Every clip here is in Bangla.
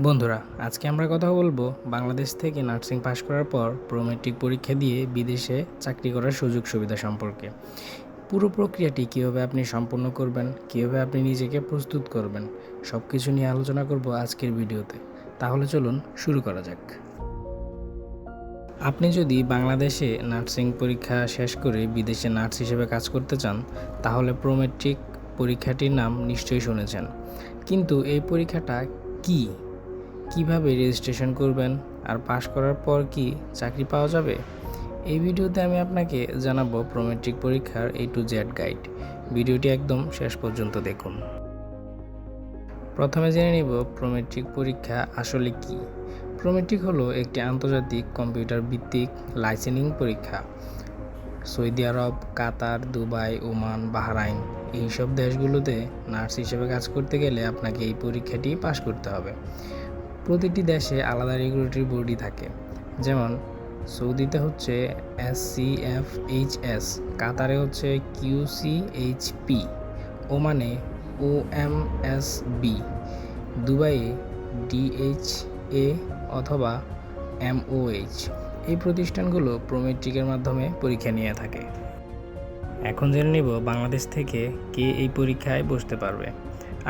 বন্ধুরা, আজকে আমরা কথা বলব বাংলাদেশ থেকে নার্সিং পাশ করার পর প্রোমেট্রিক পরীক্ষা দিয়ে বিদেশে চাকরি করার সুযোগ সুবিধা সম্পর্কে। পুরো প্রক্রিয়াটি কীভাবে আপনি সম্পন্ন করবেন, কীভাবে আপনি নিজেকে প্রস্তুত করবেন সব কিছু নিয়ে আলোচনা করব আজকের ভিডিওতে। তাহলে চলুন শুরু করা যাক। আপনি যদি বাংলাদেশে নার্সিং পরীক্ষা শেষ করে বিদেশে নার্স হিসেবে কাজ করতে চান, তাহলে প্রোমেট্রিক পরীক্ষাটির নাম নিশ্চয়ই শুনেছেন। কিন্তু এই পরীক্ষাটা কী? কীভাবে রেজিস্ট্রেশন করবেন আর পাশ করার পর কি চাকরি পাওয়া যাবে? এই ভিডিওতে আমি আপনাকে জানাব প্রোমেট্রিক পরীক্ষার এ টু জেড গাইড ভিডিওটি একদম শেষ পর্যন্ত দেখুন। প্রথমে জেনে নিব প্রোমেট্রিক পরীক্ষা আসলে কি। প্রোমেট্রিক হলো একটি আন্তর্জাতিক কম্পিউটার ভিত্তিক লাইসেন্সিং পরীক্ষা। Saudi Arab, Qatar, Dubai, Oman, Bahrain এইসব দেশগুলোতে নার্স হিসেবে কাজ করতে গেলে আপনাকে এই পরীক্ষাটি পাশ করতে হবে। প্রতিটি দেশে আলাদা রেগুলেটরি বডি থাকে। যেমন, সৌদিতে হচ্ছে S C F H S কাতারে হচ্ছে কিউ সি এইচ পি ওমানে ও এম এস বি দুবাইয়ে ডিএইচ এ অথবা এমওএইচ এই প্রতিষ্ঠানগুলো প্রোমেট্রিকের মাধ্যমে পরীক্ষা নিয়ে থাকে। এখন জেনে নিব বাংলাদেশ থেকে কে এই পরীক্ষায় বসতে পারবে।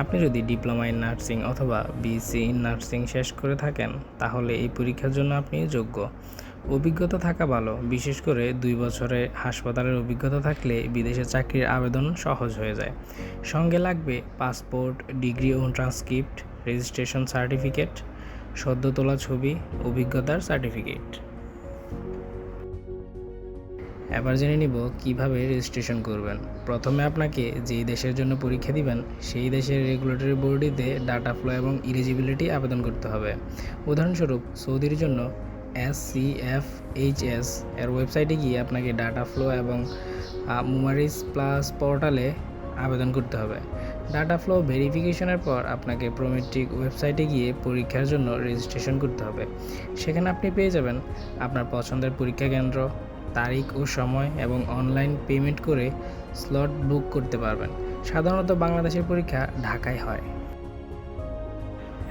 আপনি যদি ডিপ্লোমা ইন নার্সিং অথবা বিএসসি ইন নার্সিং শেষ করে থাকেন, তাহলে এই পরীক্ষার জন্য আপনি যোগ্য। অভিজ্ঞতা থাকা ভালো, বিশেষ করে দুই বছরে হাসপাতালের অভিজ্ঞতা থাকলে বিদেশে চাকরির আবেদন সহজ হয়ে যায়। সঙ্গে লাগবে পাসপোর্ট, ডিগ্রি ও ট্রান্সক্রিপ্ট রেজিস্ট্রেশন সার্টিফিকেট সদ্য তোলা ছবি, অভিজ্ঞতার সার্টিফিকেট এবার জেনে নিব কীভাবে রেজিস্ট্রেশন করবেন। প্রথমে আপনাকে যেই দেশের জন্য পরীক্ষা দিবেন, সেই দেশের রেগুলেটরি বোর্ডিতে ডাটা ফ্লো এবং ইলিজিবিলিটি আবেদন করতে হবে। উদাহরণস্বরূপ, সৌদির জন্য S C F H S এর ওয়েবসাইটে গিয়ে আপনাকে ডাটা ফ্লো এবং মুমারিস প্লাস পোর্টালে আবেদন করতে হবে। ডাটা ফ্লো ভেরিফিকেশনের পর আপনাকে প্রোমেট্রিক ওয়েবসাইটে গিয়ে পরীক্ষার জন্য রেজিস্ট্রেশন করতে হবে। সেখানে আপনি পেয়ে যাবেন আপনার পছন্দের পরীক্ষা কেন্দ্র তারিখ ও সময় এবং অনলাইন পেমেন্ট করে স্লট বুক করতে পারবেন। সাধারণত বাংলাদেশের পরীক্ষা ঢাকায় হয়।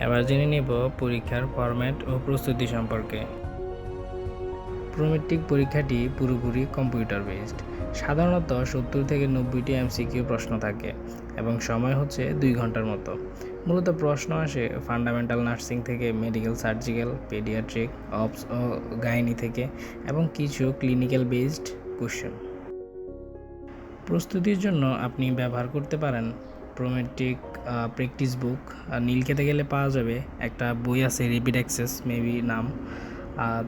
এবার জেনে নেব পরীক্ষার ফরম্যাট ও প্রস্তুতি সম্পর্কে। প্রোমেট্রিক পরীক্ষাটি পুরোপুরি কম্পিউটার বেসড সাধারণত সত্তর থেকে নব্বইটি এমসিকিউ প্রশ্ন থাকে এবং সময় হচ্ছে দুই ঘণ্টার মতো। মূলত প্রশ্ন আসে ফান্ডামেন্টাল নার্সিং থেকে মেডিকেল সার্জিক্যাল পেডিয়াট্রিক অপস ও গাইনি থেকে এবং কিছু ক্লিনিক্যাল বেসড কোশ্চেন প্রস্তুতির জন্য আপনি ব্যবহার করতে পারেন প্রোমেট্রিক প্র্যাকটিস বুক নীল খেতে গেলে পাওয়া যাবে একটা বই আছে রিপিড অ্যাক্সেস মেবি নাম।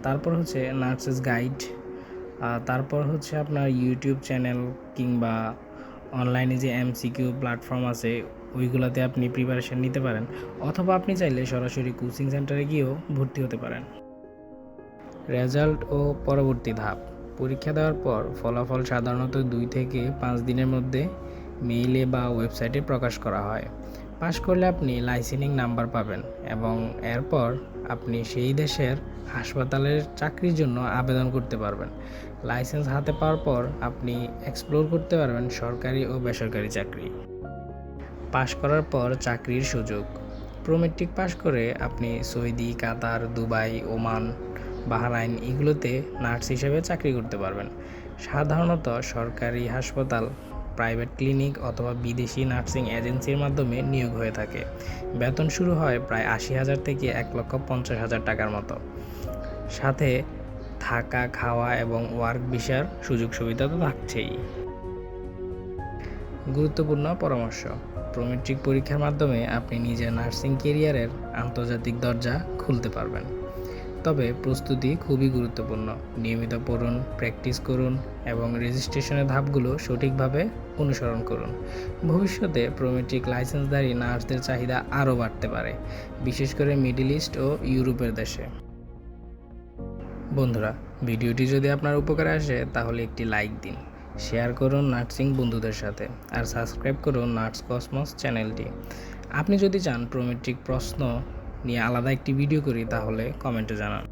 তারপর হচ্ছে নার্সেস গাইড তারপর হচ্ছে আপনার ইউটিউব চ্যানেল কিংবা অনলাইনে যে এমসিকিউ প্ল্যাটফর্ম আছে ওইগুলোতে আপনি প্রিপারেশান নিতে পারেন, অথবা আপনি চাইলে সরাসরি কোচিং সেন্টারে গিয়েও ভর্তি হতে পারেন। রেজাল্ট ও পরবর্তী ধাপ। পরীক্ষা দেওয়ার পর ফলাফল সাধারণত দুই থেকে পাঁচ দিনের মধ্যে মেইলে বা ওয়েবসাইটে প্রকাশ করা হয়। পাশ করলে আপনি লাইসেন্সিং নাম্বার পাবেন এবং এরপর আপনি সেই দেশের হাসপাতালের চাকরির জন্য আবেদন করতে পারবেন। লাইসেন্স হাতে পাওয়ার পর আপনি এক্সপ্লোর করতে পারবেন সরকারি ও বেসরকারি চাকরি। পাশ করার পর চাকরির সুযোগ। প্রোমেট্রিক পাশ করে আপনি Saudi, Qatar, Dubai, Oman, Bahrain এগুলোতে নার্স হিসেবে চাকরি করতে পারবেন। সাধারণত সরকারি হাসপাতাল, প্রাইভেট ক্লিনিক অথবা বিদেশি নার্সিং এজেন্সির মাধ্যমে নিয়োগ হয়ে থাকে। বেতন শুরু হয় প্রায় আশি হাজার থেকে এক লক্ষ পঞ্চাশ হাজার টাকার মতো। সাথে থাকা, খাওয়া এবং ওয়ার্ক ভিসার সুযোগ সুবিধা তো থাকছেই। গুরুত্বপূর্ণ পরামর্শ। প্রোমেট্রিক পরীক্ষার মাধ্যমে আপনি নিজের নার্সিং কেরিয়ারের আন্তর্জাতিক দরজা খুলতে পারবেন। তবে প্রস্তুতি খুবই গুরুত্বপূর্ণ। নিয়মিত পড়ুন, প্র্যাকটিস করুন এবং রেজিস্ট্রেশনের ধাপগুলো সঠিকভাবে অনুসরণ করুন। ভবিষ্যতে প্রোমেট্রিক লাইসেন্সধারী নার্সদের চাহিদা আরও বাড়তে পারে, বিশেষ করে মিডল ইস্ট ও ইউরোপের দেশে। বন্ধুরা, ভিডিওটি যদি আপনার উপকারে আসে তাহলে একটি লাইক দিন। শেয়ার করুন নার্সিং বন্ধুদের সাথে আর সাবস্ক্রাইব করুন নার্স কসমস চ্যানেলটি। আপনি যদি চান প্রোমেট্রিক প্রশ্ন নিয়ে আলাদা একটি ভিডিও করি, তাহলে কমেন্টে জানান।